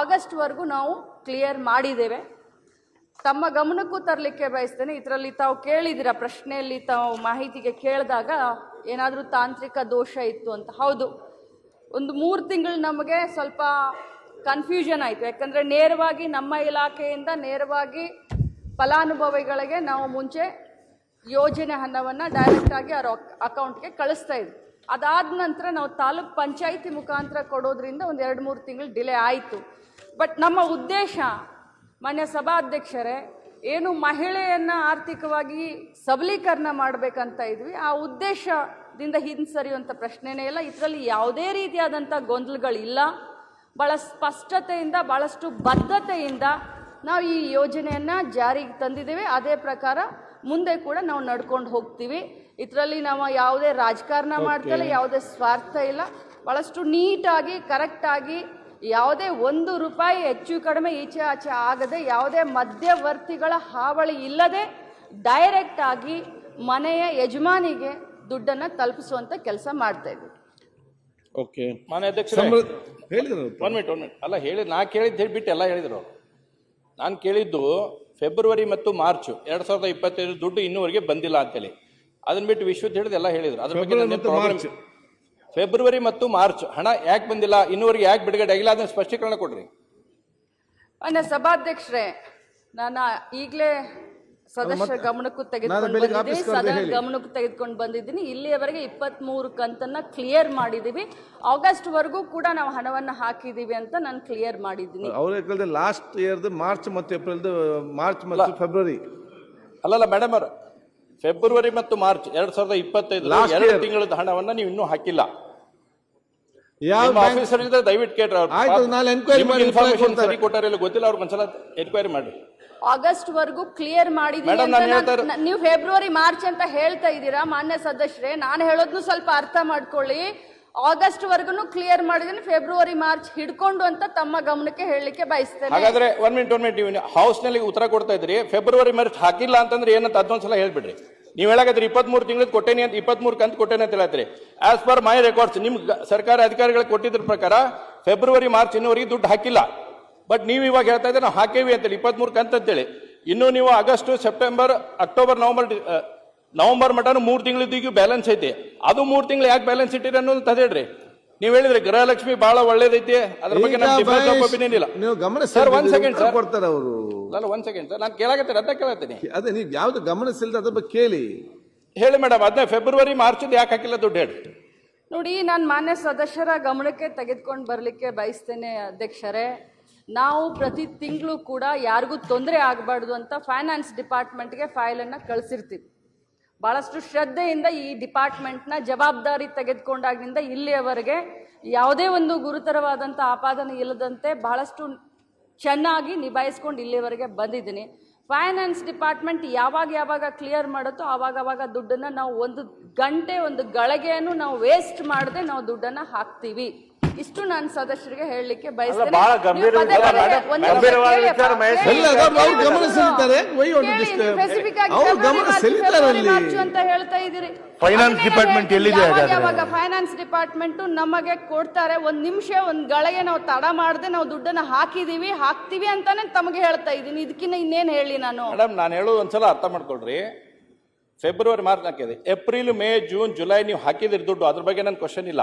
ಆಗಸ್ಟ್ವರೆಗೂ ನಾವು ಕ್ಲಿಯರ್ ಮಾಡಿದ್ದೇವೆ. ತಮ್ಮ ಗಮನಕ್ಕೂ ತರಲಿಕ್ಕೆ ಬಯಸ್ತೇನೆ, ಇದರಲ್ಲಿ ತಾವು ಕೇಳಿದಿರ ಪ್ರಶ್ನೆಯಲ್ಲಿ ತಾವು ಮಾಹಿತಿಗೆ ಕೇಳಿದಾಗ ಏನಾದರೂ ತಾಂತ್ರಿಕ ದೋಷ ಇತ್ತು ಅಂತ. ಹೌದು, ಒಂದು ಮೂರು ತಿಂಗಳು ನಮಗೆ ಸ್ವಲ್ಪ ಕನ್ಫ್ಯೂಷನ್ ಆಯಿತು. ಯಾಕಂದರೆ ನೇರವಾಗಿ ನಮ್ಮ ಇಲಾಖೆಯಿಂದ ನೇರವಾಗಿ ಫಲಾನುಭವಿಗಳಿಗೆ ನಾವು ಮುಂಚೆ ಯೋಜನೆ ಹಣವನ್ನು ಡೈರೆಕ್ಟಾಗಿ ಅವ್ರ ಅಕೌಂಟ್ಗೆ ಕಳಿಸ್ತಾ ಇದ್ವಿ. ಅದಾದ ನಂತರ ನಾವು ತಾಲೂಕ್ ಪಂಚಾಯಿತಿ ಮುಖಾಂತರ ಕೊಡೋದ್ರಿಂದ ಒಂದು ಎರಡು ಮೂರು ತಿಂಗಳು ಡಿಲೇ ಆಯಿತು. ಬಟ್ ನಮ್ಮ ಉದ್ದೇಶ, ಮಾನ್ಯ ಸಭಾಧ್ಯಕ್ಷರೇ, ಏನು ಮಹಿಳೆಯನ್ನು ಆರ್ಥಿಕವಾಗಿ ಸಬಲೀಕರಣ ಮಾಡಬೇಕಂತ ಇದ್ವಿ. ಆ ಉದ್ದೇಶದಿಂದ ಹಿಂಸರಿಯುವಂಥ ಪ್ರಶ್ನೆನೇ ಇಲ್ಲ. ಇದರಲ್ಲಿ ಯಾವುದೇ ರೀತಿಯಾದಂಥ ಗೊಂದಲಗಳಿಲ್ಲ. ಭಾಳ ಸ್ಪಷ್ಟತೆಯಿಂದ ಭಾಳಷ್ಟು ಬದ್ಧತೆಯಿಂದ ನಾವು ಈ ಯೋಜನೆಯನ್ನು ಜಾರಿಗೆ ತಂದಿದ್ದೇವೆ. ಅದೇ ಪ್ರಕಾರ ಮುಂದೆ ಕೂಡ ನಾವು ನಡ್ಕೊಂಡು ಹೋಗ್ತೀವಿ. ಇದರಲ್ಲಿ ನಾವು ಯಾವುದೇ ರಾಜಕಾರಣ ಮಾಡ್ತಾ ಇಲ್ಲ ಯಾವುದೇ ಸ್ವಾರ್ಥ ಇಲ್ಲ. ಭಾಳಷ್ಟು ನೀಟಾಗಿ ಕರೆಕ್ಟಾಗಿ ಯಾವುದೇ ಒಂದು ರೂಪಾಯಿ ಹೆಚ್ಚು ಕಡಿಮೆ ಈಚೆ ಆಚೆ ಆಗದೆ ಯಾವುದೇ ಮಧ್ಯವರ್ತಿಗಳ ಹಾವಳಿ ಇಲ್ಲದೆ ಡೈರೆಕ್ಟಾಗಿ ಮನೆಯ ಯಜಮಾನಿಗೆ ದುಡ್ಡನ್ನು ತಲುಪಿಸುವಂಥ ಕೆಲಸ ಮಾಡ್ತಾ ಇದ್ದೀವಿ ಓಕೆ ಮಾನ್ಯ ಅಧ್ಯಕ್ಷ ಒನ್ ಮಿನಿಟ್ ಒನ್ ಮಿನಿಟ್ ಅಲ್ಲ ಹೇಳಿ ನಾ ಕೇಳಿದ್ದು ಹೇಳಿಬಿಟ್ಟು ಎಲ್ಲ ಹೇಳಿದ್ರು. ನಾನು ಕೇಳಿದ್ದು ಫೆಬ್ರವರಿ ಮತ್ತು ಮಾರ್ಚ್ ಎರಡು ಸಾವಿರದ ಇಪ್ಪತ್ತೈದು ದುಡ್ಡು ಇನ್ನೂವರೆಗೆ ಬಂದಿಲ್ಲ ಅಂತೇಳಿ. ಅದನ್ನ ಬಿಟ್ಟು ವಿಶ್ವದ ಹಿಡಿದು ಎಲ್ಲ ಹೇಳಿದ್ರು. ಅದ್ರ ಬಗ್ಗೆ problem- ಮಾರ್ಚ್. ಫೆಬ್ರವರಿ ಮತ್ತು ಮಾರ್ಚ್. ಹಣ ಯಾಕೆ ಬಂದಿಲ್ಲ ಇನ್ನೂವರೆಗೆ ಯಾಕೆ ಬಿಡುಗಡೆ ಆಗಿಲ್ಲ ಅದನ್ನ ಸ್ಪಷ್ಟೀಕರಣ ಕೊಡ್ರಿ. ಅಣ್ಣ ಸಭಾಧ್ಯಕ್ಷರೇ ನಾನು ಈಗಲೇ ಸದಸ್ಯರ ಗಮನಕ್ಕೂ ತೆಗೆದುಕೊಂಡು ಸದನ ಗಮನಕ್ಕೂ ತೆಗೆದುಕೊಂಡು ಬಂದಿದ್ದೀನಿ. ಇಲ್ಲಿಯವರೆಗೆ ಇಪ್ಪತ್ತ್ಮೂರು ಕಂತನ್ನ ಕ್ಲಿಯರ್ ಮಾಡಿದ್ದೀವಿ ಆಗಸ್ಟ್ವರೆಗೂ ಕೂಡ ನಾವು ಹಣವನ್ನು ಹಾಕಿದ್ದೀವಿ ಅಂತ ನಾನು ಕ್ಲಿಯರ್ ಮಾಡಿದ್ದೀನಿ. ಅವ್ರ ಲಾಸ್ಟ್ ಇಯರ್ದು ಮಾರ್ಚ್ ಮತ್ತು ಏಪ್ರಿಲ್ದು ಮಾರ್ಚ್ ಮತ್ತು ಫೆಬ್ರವರಿ. ಅಲ್ಲಲ್ಲ ಮೇಡಮ್ ಅವ್ರ ಫೆಬ್ರವರಿ ಮತ್ತು ಮಾರ್ಚ್ ಎರಡ್ ಸಾವಿರದ ಇಪ್ಪತ್ತೈದು ಎರಡು. ತಿಂಗಳದ ಹಣವನ್ನ ನೀವು ಇನ್ನೂ ಹಾಕಿಲ್ಲ. ಯಾವ ಆಫೀಸರ್ ಇದ್ರೆ ದಯವಿಟ್ಟು ಕೇಳ್ರಿ ಅವ್ರು. ಕೊಡ್ತಾರೆ. ಸರಿ ಕೊಟ್ಟಾರ ಇಲ್ಲ ಗೊತ್ತಿಲ್ಲ ಅವ್ರಿಗೆ ಒಂದ್ಸಲ ಎನ್ಕ್ವೈರಿ ಮಾಡಿ ಆಗಸ್ಟ್ ವರೆಗೂ ಕ್ಲಿಯರ್ ಮಾಡಿದೀನಿ ನೀವು ಫೆಬ್ರವರಿ ಮಾರ್ಚ್ ಅಂತ ಹೇಳ್ತಾ ಇದ್ದೀರಾ ಮಾನ್ಯ ಸದಸ್ಯರೇ? ನಾನು ಹೇಳೋದ್ನು ಸ್ವಲ್ಪ ಅರ್ಥ ಮಾಡ್ಕೊಳ್ಳಿ. ಆಗಸ್ಟ್ ವರ್ಗುನು ಕ್ಲಿಯರ್ ಮಾಡಿದೀನಿ ಫೆಬ್ರವರಿ ಮಾರ್ಚ್ ಹಿಡ್ಕೊಂಡು ಅಂತ ತಮ್ಮ ಗಮನಕ್ಕೆ ಹೇಳಲಿಕ್ಕೆ ಬಯಸ್ತೇನೆ. ಹಾಗಾದ್ರೆ ಒನ್ ಮಿನಿಟ್ ಒನ್ ಮಿನಿಟ್ ನೀವು ಹೌಸ್ನಲ್ಲಿ ಉತ್ತರ ಕೊಡ್ತಾ ಇದ್ರಿ ಫೆಬ್ರವರಿ ಮಾರ್ಚ್ ಹಾಕಿಲ್ಲ ಅಂತಂದ್ರೆ ಏನಂತ ಅದೊಂದ್ಸಲ ಹೇಳ್ಬಿಡ್ರಿ. ನೀವು ಹೇಳಾಕತ್ರಿ ಇಪ್ಪತ್ಮೂರು ತಿಂಗಳ ಕೊಟ್ಟೇನಿ ಅಂತ ಇಪ್ಪತ್ಮೂರು ಕಂತು ಕೊಟ್ಟೇನೆ ಅಂತ ಹೇಳತ್ರಿ. ಆಸ್ ಪರ್ ಮೈ ರೆಕಾರ್ಡ್ಸ್ ನಿಮ್ ಗ- ಸರ್ಕಾರ ಅಧಿಕಾರಿಗಳಿಗೆ ಕೊಟ್ಟಿದ್ರ ಪ್ರಕಾರ ಫೆಬ್ರವರಿ ಮಾರ್ಚ್ ಇನ್ನೂವರೆಗೆ ದುಡ್ಡು ಹಾಕಿಲ್ಲ. ಬಟ್ ನೀವು ಇವಾಗ ಹೇಳ್ತಾ ಇದ್ದೀರಿ ನಾವು ಹಾಕೇವಿ ಅಂತೇಳಿ ಇಪ್ಪತ್ಮೂರು ಅಂತ ಅಂತೇಳಿ ಇನ್ನು ನೀವು August September October November November mutton ಮೂರು ತಿಂಗಳಿದ್ದೀಗೂ ಬ್ಯಾಲೆನ್ಸ್ ಐತಿ. ಅದು ಮೂರು ತಿಂಗಳು ಯಾಕೆ ಬ್ಯಾಲೆನ್ಸ್ ಇಟ್ಟಿರಿ ಅನ್ನೋದು ತದೇಳ್ರಿ. ನೀವು ಹೇಳಿದ್ರಿ ಗೃಹಲಕ್ಷ್ಮಿ ಬಹಳ ಒಳ್ಳೇದೈತಿ ಅದ್ರ ಬಗ್ಗೆ ಡಿಫರೆನ್ಸ್ ಆಫ್ ಒಪಿನಿಯನ್ ಇಲ್ಲ ನೀವು ಗಮನ ಸರ್ ಒನ್ ಸೆಕೆಂಡ್ ಸರ್ ಕೊಡ್ತಾರೆ ಅವರು. ಅಲ್ಲ ಒನ್ ಸೆಕೆಂಡ್ ಸರ್ ನಾನು ಕೇಳಾಕತ್ತೀನಿ ಅದ ಕೇಳತ್ತೀನಿ ಅದೇ ನೀವು ಯಾವ್ದು ಗಮನಿಸಿಲ್ದ ಅದ್ರ ಬಗ್ಗೆ ಕೇಳಿ. ಹೇಳಿ ಮೇಡಮ್ ಅದನ್ನ ಫೆಬ್ರವರಿ ಮಾರ್ಚ್ ಯಾಕೆ ಹಾಕಿಲ್ಲ ದುಡ್ಡು ಹೇಳಿ ನೋಡಿ ನಾನು ಮಾನ್ಯ ಸದಸ್ಯರ ಗಮನಕ್ಕೆ ತೆಗೆದುಕೊಂಡು ಬರಲಿಕ್ಕೆ ಬಯಸ್ತೇನೆ ಅಧ್ಯಕ್ಷರೇ. ನಾವು ಪ್ರತಿ ತಿಂಗಳು ಕೂಡ ಯಾರಿಗೂ ತೊಂದರೆ ಆಗಬಾರ್ದು ಅಂತ ಫೈನಾನ್ಸ್ ಡಿಪಾರ್ಟ್ಮೆಂಟ್ಗೆ ಫೈಲನ್ನು ಕಳಿಸಿರ್ತೀವಿ. ಭಾಳಷ್ಟು ಶ್ರದ್ಧೆಯಿಂದ ಈ ಡಿಪಾರ್ಟ್ಮೆಂಟ್ನ ಜವಾಬ್ದಾರಿ ತೆಗೆದುಕೊಂಡಾಗಿಂದ ಇಲ್ಲಿಯವರೆಗೆ ಯಾವುದೇ ಒಂದು ಗುರುತರವಾದಂಥ ಆಪಾದನೆ ಇಲ್ಲದಂತೆ ಬಹಳಷ್ಟು ಚೆನ್ನಾಗಿ ನಿಭಾಯಿಸ್ಕೊಂಡು ಇಲ್ಲಿಯವರೆಗೆ ಬಂದಿದ್ದೀನಿ. ಫೈನಾನ್ಸ್ ಡಿಪಾರ್ಟ್ಮೆಂಟ್ ಯಾವಾಗ ಯಾವಾಗ ಕ್ಲಿಯರ್ ಮಾಡುತ್ತೋ ಆವಾಗ ಆವಾಗ ದುಡ್ಡನ್ನು ನಾವು ಒಂದು ಗಂಟೆ ಒಂದು ಗಳಿಗೆಯನ್ನು ನಾವು ವೇಸ್ಟ್ ಮಾಡದೆ ನಾವು ದುಡ್ಡನ್ನು ಹಾಕ್ತೀವಿ. ಇಷ್ಟು ನಾನು ಸದಸ್ಯರಿಗೆ ಹೇಳಲಿಕ್ಕೆ ಬಯಸ್ತೇನೆ ಬಹಳ ನೀವು ಗಂಭೀರ ಪದೇ ವಿಚಾರ, ಪದೇ ಮೇಡಮ್. ಗಂಭೀರವಾದ ಕೇಳಿಯಪ್ಪ, ವಿಚಾರ ಮಹೇಶ್. ಕೇಳಿ, ಎಲ್ಲ ಅದನ್ನ ಅವ್ರು ಕೇಳಿ ಗಮನ ಒಂದು- ಸೆಳೀತಾರೆ. Why you want to ಕೇಳಿ, disturb? specific ಆಗಿ ಅವ್ರು ಫೆಬ್ರವರಿ ಗಮನ ಮಾರ್ಚ್, ಸೆಳೀತಾರೆ ಫೆಬ್ರವರಿ ಅಲ್ಲಿ. ಮಾರ್ಚ್ ಅಂತ ಹೇಳ್ತಾ ಇದ್ದೀರಿ Finance ಅದನ್ನೇ department ಹೇಳ್ತೀನಿ, ಎಲ್ಲಿದೆ ಯಾವಾಗ ಹಾಗಾದ್ರೆ? ಯಾವಾಗ ಫೈನಾನ್ಸ್ ಡಿಪಾರ್ಟ್ಮೆಂಟ್ ನಮಗೆ ಕೊಡ್ತಾರೆ ಒಂದ್ ನಿಮಿಷ ಒಂದ್ ಗಳಿಗೆ ನಾವು ತಡ ಮಾಡದೆ ನಾವು ದುಡ್ಡನ್ನ ಹಾಕಿದೀವಿ ಹಾಕ್ತಿವಿ ಅಂತಾನೆ ತಮಗೆ ಹೇಳ್ತಾ ಇದೀನಿ ಇದಕ್ಕಿಂತ ಇನ್ನೇನ್ ಹೇಳಿ ನಾನು ಮೇಡಮ್ ನಾನು ಹೇಳೋದು ಒಂದ್ಸಲ ಅರ್ಥ ಮಾಡ್ಕೊಳ್ರಿ ಫೆಬ್ರವರಿ ಮಾರ್ಚ್ ಹಾಕಿದೆ ಏಪ್ರಿಲ್ ಮೇ ಜೂನ್ ಜುಲೈ ನೀವು ಹಾಕಿದಿರಿ ದುಡ್ಡು ಅದ್ರ ಬಗ್ಗೆ ನನ್ನ ಕ್ವಶನ್ ಇಲ್ಲ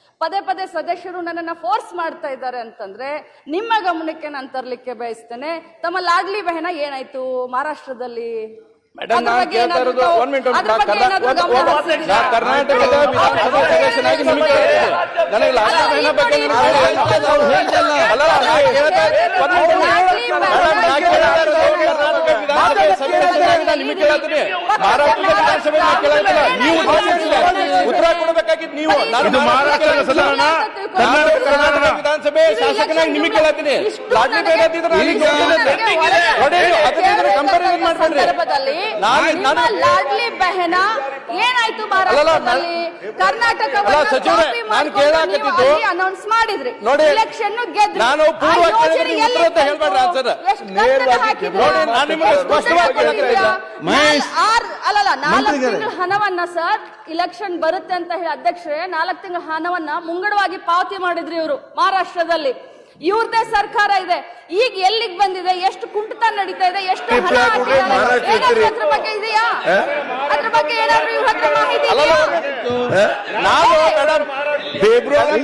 ಪದೇ ಪದೇ ಸದಸ್ಯರು ನನ್ನನ್ನು ಫೋರ್ಸ್ ಮಾಡ್ತಾ ಇದ್ದಾರೆ ಅಂತಂದ್ರೆ ನಿಮ್ಮ ಗಮನಕ್ಕೆ ನಾನು ತರಲಿಕ್ಕೆ ಬಯಸ್ತೇನೆ. ತಮ್ಮ ಲಾಗ್ಲಿ ಬಹನ ಏನಾಯ್ತು? ಮಹಾರಾಷ್ಟ್ರದಲ್ಲಿ ಮೇಡಮ್ ನಾನು ಕೇಳ್ತಾ ಇರೋದು ಒಂದ್ ಮಿನಿಟ್ ಕರ್ನಾಟಕದ ವಿಧಾನಸಭಾ ಸದಸ್ಯನಾಗಿ ನಿಮಗೆ ನನಗೆ ಬಗ್ಗೆ ವಿಧಾನಸಭೆ ಮಹಾರಾಷ್ಟ್ರ ನೀವು. ಉತ್ತರ ಕೊಡಬೇಕಾಗಿತ್ತು ನೀವು. ನಾನು ಸದನ ಕರ್ನಾಟಕ ಕರ್ನಾಟಕ ವಿಧಾನಸಭೆ ಶಾಸಕನಾಗಿ ನಿಮಗೆ ಕೇಳತ್ತೀನಿ. ಲಾಟ್ರಿ ಸಂದರ್ಭದಲ್ಲಿ ನಿಮ್ಮ ಲಾಡ್ಲಿ ಬೆಹನ ಏನಾಯ್ತು ಮಹಾರಾಷ್ಟ್ರದಲ್ಲಿ ಕರ್ನಾಟಕ ಅನೌನ್ಸ್ ಮಾಡಿದ್ರಿ. ನೋಡಿ, ಎಲೆಕ್ಷನ್ ಗೆದ್ರಿ. ನಾನು ಪೂರ್ವ ಅಲ್ಲಲ್ಲ ನಾಲ್ಕು ತಿಂಗಳ ಹಣವನ್ನ ಸರ್ ಇಲೆಕ್ಷನ್ ಬರುತ್ತೆ ಅಂತ ಹೇಳಿ ಅಧ್ಯಕ್ಷರೇ ನಾಲ್ಕು ತಿಂಗಳ ಹಣವನ್ನ ಮುಂಗಡವಾಗಿ ಪಾವತಿ ಮಾಡಿದ್ರಿ ಇವರು ಮಹಾರಾಷ್ಟ್ರದಲ್ಲಿ. ಇವ್ರದೇ ಸರ್ಕಾರ ಇದೆ. ಈಗ ಎಲ್ಲಿಗೆ ಬಂದಿದೆ? ಎಷ್ಟು ಕುಂಠಿತ ನಡೀತಾ ಇದೆ? ಎಷ್ಟು ಹಣ ಏನಾದ್ರೂ ಅದ್ರ ಬಗ್ಗೆ ಇದೆಯಾ? ಅದ್ರ ಬಗ್ಗೆ ಏನಾದ್ರೂ ಇವ್ರ ಹತ್ರ ಮಾಹಿತಿ ಇದೆಯಾ? ಫೆಬ್ರವರಿ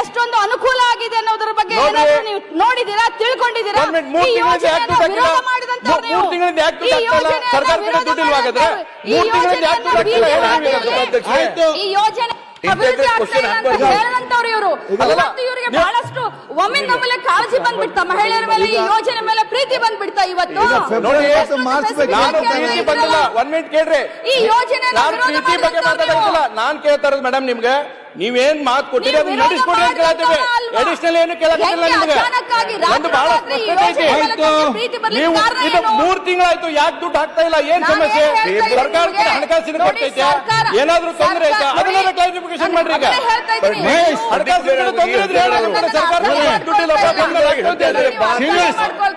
ಎಷ್ಟೊಂದು ಅನುಕೂಲ ಆಗಿದೆ ಅನ್ನೋದ್ರ ಬಗ್ಗೆ. ನೀವು ನೋಡಿದೀರಾ ತಿಳ್ಕೊಂಡಿದ್ದೀರಾ. ಈ ಯೋಜನೆ ಅಭಿವೃದ್ಧಿ ಆಗ್ತಾ ಇಲ್ಲ ಅಂತ ಹೇಳದಂತವ್ರು ಇವರು ಮತ್ತು ಇವರಿಗೆ ಬಹಳಷ್ಟು ಒಮ್ಮಿಂದೊಮ್ಮೆಲೆ ಕಾಳಜಿ ಬಂದ್ಬಿಡ್ತಾ ಮಹಿಳೆಯರ ಮೇಲೆ ಈ ಯೋಜನೆ ಮೇಲೆ ಪ್ರೀತಿ ಬಂದ್ಬಿಡ್ತಾ ಇವತ್ತು. ನೋಡಿ ನಾನು ಪ್ರೀತಿ ಬಂದಿಲ್ಲ ಒಂದ್ ಮಿನಿಟ್ ಕೇಳ್ರಿ. ಈ ಯೋಜನೆ ನಾನು ಪ್ರೀತಿ ಬಗ್ಗೆ ಮಾತಾಡೋದಿಲ್ಲ ನಾನ್ ಕೇಳ್ತಾ ಇರೋದು ಮೇಡಮ್ ನಿಮ್ಗೆ. ನೀವೇನ್ ಮಾತು ಕೊಟ್ಟಿರಿ ನೀವು ಅದನ್ನ ನಡೆಸ್ಕೊಡಿ ಅಂತ ಕೇಳ್ತೇವೆ? ಅಡಿಷನಲ್ ಏನು ಕೇಳಕ್ಕಿಲ್ಲ ನಿಮಗೆ ಒಂದು ಬಹಳ ಸ್ಪಷ್ಟತೆ ಐತಿ. ನೀವು ಕಾರಣ ಇದು ಮೂರು ತಿಂಗಳಾಯ್ತು ಯಾಕೆ ದುಡ್ಡು ಹಾಕ್ತಾ ಇಲ್ಲ ಏನ್ ಸಮಸ್ಯೆ ಸರ್ಕಾರಕ್ಕೆ? ಹಣಕಾಸಿನ ಕೊಟ್ಟೈತೆ ಏನಾದ್ರೂ ತೊಂದರೆ ಐತಾ ಅದನ್ನ ಕ್ಲಾರಿಫಿಕೇಶನ್ ಮಾಡ್ರಿ ಈಗ ಹಣಕಾಸಿನ ತೊಂದರೆ ಇದ್ರೆ ಹೇಳಿ ಸರ್ಕಾರ ದುಡ್ಡಿಲ್ಲ.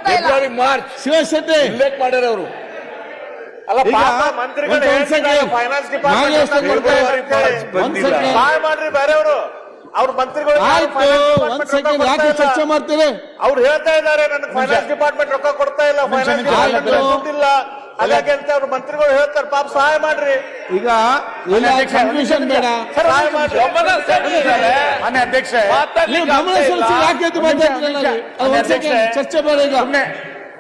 ಫೆಬ್ರವರಿ ಮಾರ್ಚ್ ಶಿವಶೆಟ್ಟಿ ಉಲ್ಲೇಖ ಮಾಡ್ಯಾರ ಅವರು ಬೇರೆಯವರು. ಅವ್ರ ಮಂತ್ರಿಗಳು ಯಾಕೆ ಚರ್ಚೆ ಮಾಡ್ತೀರಿ? ಅವ್ರು ಹೇಳ್ತಾ ಇದ್ದಾರೆ ನನಗೆ ಫೈನಾನ್ಸ್ ಡಿಪಾರ್ಟ್ಮೆಂಟ್ ರೊಕ್ಕ ಕೊಡ್ತಾ ಇಲ್ಲ ಫೈನಾನ್ಸ್ ಡಿಪಾರ್ಟ್ಮೆಂಟ್ ಹಾಗಾಗಿ ಅಂತ ಅವ್ರ ಮಂತ್ರಿಗಳು ಹೇಳ್ತಾರೆ ಪಾಪ ಸಹಾಯ ಮಾಡ್ರಿ. ಈಗ ಕನ್ಫ್ಯೂಷನ್ ಬೇಡ. ಸಹಾಯ ಮಾಡ್ರಿ. ಅಧ್ಯಕ್ಷ. ನೀವು ಗಮನ ಸಲ್ಲಿಸಿ ಯಾಕೆ ಚರ್ಚೆ ಬೇಡ ಈಗ.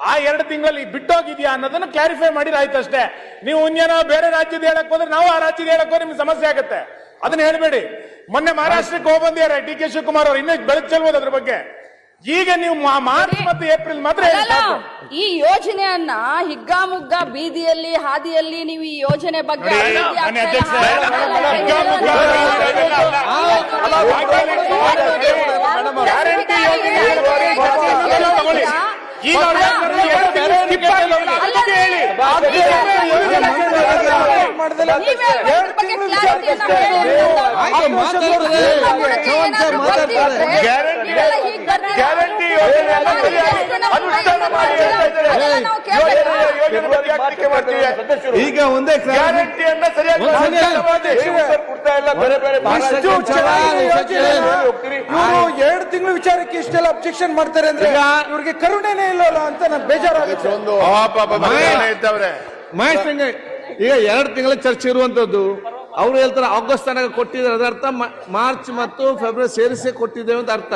ಆ ಎರಡು ತಿಂಗಳಲ್ಲಿ ಬಿಟ್ಟೋಗಿದ್ಯಾ ಅನ್ನೋದನ್ನ ಕ್ಲಾರಿಫೈ ಮಾಡಿದ್ರೆ ಆಯ್ತು ಅಷ್ಟೇ ನೀವು ಒಂದೇನೋ ಬೇರೆ ರಾಜ್ಯದ ಹೇಳಕ್ ಹೋದ್ರೆ ನಾವು ಆ ರಾಜ್ಯದ ಹೇಳಕ್ ಹೋದ್ರೆ ನಿಮ್ಗೆ ಸಮಸ್ಯೆ ಆಗುತ್ತೆ ಅದನ್ನ ಹೇಳ್ಬೇಡಿ ಮೊನ್ನೆ ಮಹಾರಾಷ್ಟ್ರಕ್ಕೆ ಹೋಗಿ ಬಂದಿದ್ದಾರೆ ಡಿ ಕೆ ಶಿವಕುಮಾರ್ ಅವರು ಇನ್ನೂ ಬೆಳಕು ಚೆಲ್ಬೋದು ಅದ್ರ ಬಗ್ಗೆ ಈಗ ನೀವು ಮಾ- ಮಾರ್ಚ್ ಮತ್ತು ಏಪ್ರಿಲ್ ಮಾತ್ರ. ಈ ಯೋಜನೆಯನ್ನ ಹಿಗ್ಗಾಮುಗ್ಗ ಬೀದಿಯಲ್ಲಿ ಹಾದಿಯಲ್ಲಿ ನೀವು ಈ ಯೋಜನೆ ಬಗ್ಗೆ ಗ್ಯಾರಂಟಿ ಯೋಜನೆ ತಗೊಳ್ಳಿ. ಎರಡು ತಿಂಗಳು ಗ್ಯಾರಂಟಿ ಅನುಷ್ಠಾನ ಮಾಡಿ ಈಗ ಒಂದೇ. ಗ್ಯಾರಂಟಿಯನ್ನ ಸರಿಯಾಗಿ ಕೊಡ್ತಾ ಇಲ್ಲ ಬೇರೆ ಬೇರೆ ಇವರು ಎರಡು ತಿಂಗಳು ವಿಚಾರಕ್ಕೆ ಇಷ್ಟೆಲ್ಲ ಅಬ್ಜೆಕ್ಷನ್ ಮಾಡ್ತಾರೆ ಅಂದ್ರೆ ಈಗ- ಇವ್ರಿಗೆ ಕರುಣೆನೇ ಇಲ್ಲ ಅಂತ ನಾನು ಬೇಜಾರಾಗುತ್ತೆ. ಒಂದು ಮಹೇಶ್ ಈಗ ಎರಡು ತಿಂಗಳ ಚರ್ಚೆ ಇರುವಂತದ್ದು. ಅವ್ರು ಹೇಳ್ತಾರೆ ಆಗಸ್ಟ್ ತನಕ ಕೊಟ್ಟಿದ್ದಾರೆ. ಅದರ ಅರ್ಥ ಮಾರ್ಚ್ ಮತ್ತು ಫೆಬ್ರವರಿ ಸೇರಿಸಿ ಕೊಟ್ಟಿದ್ದೇವೆ ಅಂತ ಅರ್ಥ.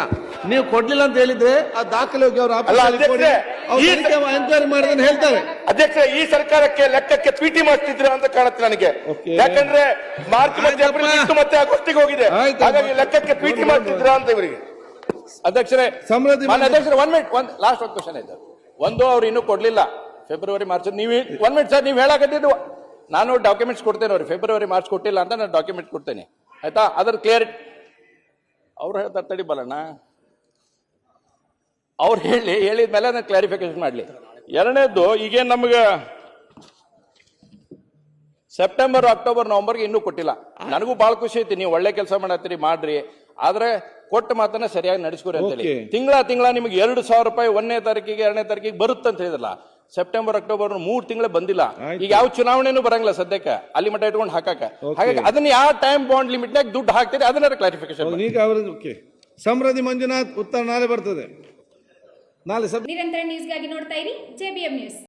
ನೀವು ಕೊಡ್ಲಿಲ್ಲ ಅಂತ ಹೇಳಿದ್ರೆ ಆ ದಾಖಲೆ ಹೋಗಿ ಅವರು ಎಂಕ್ವೈರಿ ಮಾಡಿದ್ರೆ ಹೇಳ್ತಾರೆ. ಅಧ್ಯಕ್ಷ ಈ ಸರ್ಕಾರಕ್ಕೆ ಲೆಕ್ಕಕ್ಕೆ ಟ್ವೀಟಿ ಮಾಡ್ತಿದ್ರು ಅಂತ ಕಾಣುತ್ತೆ ನನಗೆ. ಯಾಕಂದ್ರೆ ಮಾರ್ಚ್ ಮತ್ತೆ. ಏಪ್ರಿಲ್ ಇತ್ತು ಮತ್ತೆ ಆಗಸ್ಟಿಗೆ ಹೋಗಿದೆ. ಹಾಗಾಗಿ ಲೆಕ್ಕಕ್ಕೆ ಟ್ವೀಟಿ ಮಾಡ್ತಿದ್ರ ಅಂತ ಇವರಿಗೆ. ಅಧ್ಯಕ್ಷರೇ ಸಮೃದ್ಧಿ ಅಧ್ಯಕ್ಷರೇ ಒನ್ ಮಿನಿಟ್ ಒಂದ್ ಲಾಸ್ಟ್ ಒಂದು ಕ್ವಶನ್ ಆಯ್ತು ಒಂದು ಅವ್ರು ಇನ್ನೂ ಕೊಡ್ಲಿಲ್ಲ. ಫೆಬ್ರವರಿ ಮಾರ್ಚ್ ನೀವು ಒನ್ ಮಿನಿಟ್ ಸರ್ ನೀವು ಹೇಳಕತ್ತಿದ್ದು ನಾನು ಡಾಕ್ಯುಮೆಂಟ್ಸ್ ಕೊಡ್ತೇನೆ ಅವ್ರಿಗೆ. ಫೆಬ್ರವರಿ ಮಾರ್ಚ್ ಕೊಟ್ಟಿಲ್ಲ ಅಂತ ನಾನು ಡಾಕ್ಯುಮೆಂಟ್ ಕೊಡ್ತೇನೆ. ಆಯ್ತಾ? ಅದ್ರ ಕ್ಲಿಯರ್ ಅವ್ರು ಹೇಳ್ತಾರೆ ತಡಿ ಬಲಣ್ಣ. ಅವ್ರು ಹೇಳಿ ಹೇಳಿದ ಮೇಲೆ ನಾನು ಕ್ಲಾರಿಫಿಕೇಶನ್ ಮಾಡಲಿ ಎರಡನೇದು ಈಗೇನು ನಮಗೆ ಸೆಪ್ಟೆಂಬರ್ ಅಕ್ಟೋಬರ್ ನವಂಬರ್ಗೆ ಇನ್ನೂ ಕೊಟ್ಟಿಲ್ಲ. ನನಗೂ ಭಾಳ ಖುಷಿ ಐತಿ ನೀವು ಒಳ್ಳೆ ಕೆಲಸ ಮಾಡತ್ತೀರಿ ಮಾಡ್ರಿ. ಆದ್ರೆ ಕೊಟ್ಟ ಮಾತನ್ನ ಸರಿಯಾಗಿ ನಡೆಸ್ಕೊರಿ ಅಂತೇಳಿ. ಹೇಳಿ ತಿಂಗಳ ತಿಂಗಳ ನಿಮಗೆ ಎರಡು ಸಾವಿರ ರೂಪಾಯಿ ಒಂದನೇ ತಾರೀಕಿಗೆ ಎರಡನೇ ತಾರೀಕಿಗೆ ಬರುತ್ತೆ ಅಂತ ಹೇಳಿದ್ರಲ್ಲ ಸೆಪ್ಟೆಂಬರ್ ಅಕ್ಟೋಬರ್ ಮೂರು ತಿಂಗಳು ಬಂದಿಲ್ಲ. ಈಗ ಯಾವ ಚುನಾವಣೆನು ಬರಂಗಿಲ್ಲ ಸದ್ಯಕ್ಕೆ. ಅಲ್ಲಿ ಮಟ್ಟ ಇಟ್ಕೊಂಡು ಹಾಕಾಕ ಹಾಗಾಗಿ ಅದನ್ನ ಯಾವ ಟೈಮ್ ಬಾಂಡ್ ಲಿಮಿಟ್ ನಾಗ ದುಡ್ಡು ಹಾಕ್ತೀರಿ ಅದನ್ನ ಕ್ಲಾರಿಫಿಕೇಶನ್ ಈಗ ಅವರು ಓಕೆ. ಸಮೃದ್ಧಿ ಮಂಜುನಾಥ್ ಉತ್ತರ ನಾಳೆ ಬರ್ತದೆ. ನಾಳೆ ಸಬ್ ನಿರಂತರ ನ್ಯೂಸ್ಗಾಗಿ ನೋಡ್ತಾ ಇರಿ ಜೆಬಿಎಂ ನ್ಯೂಸ್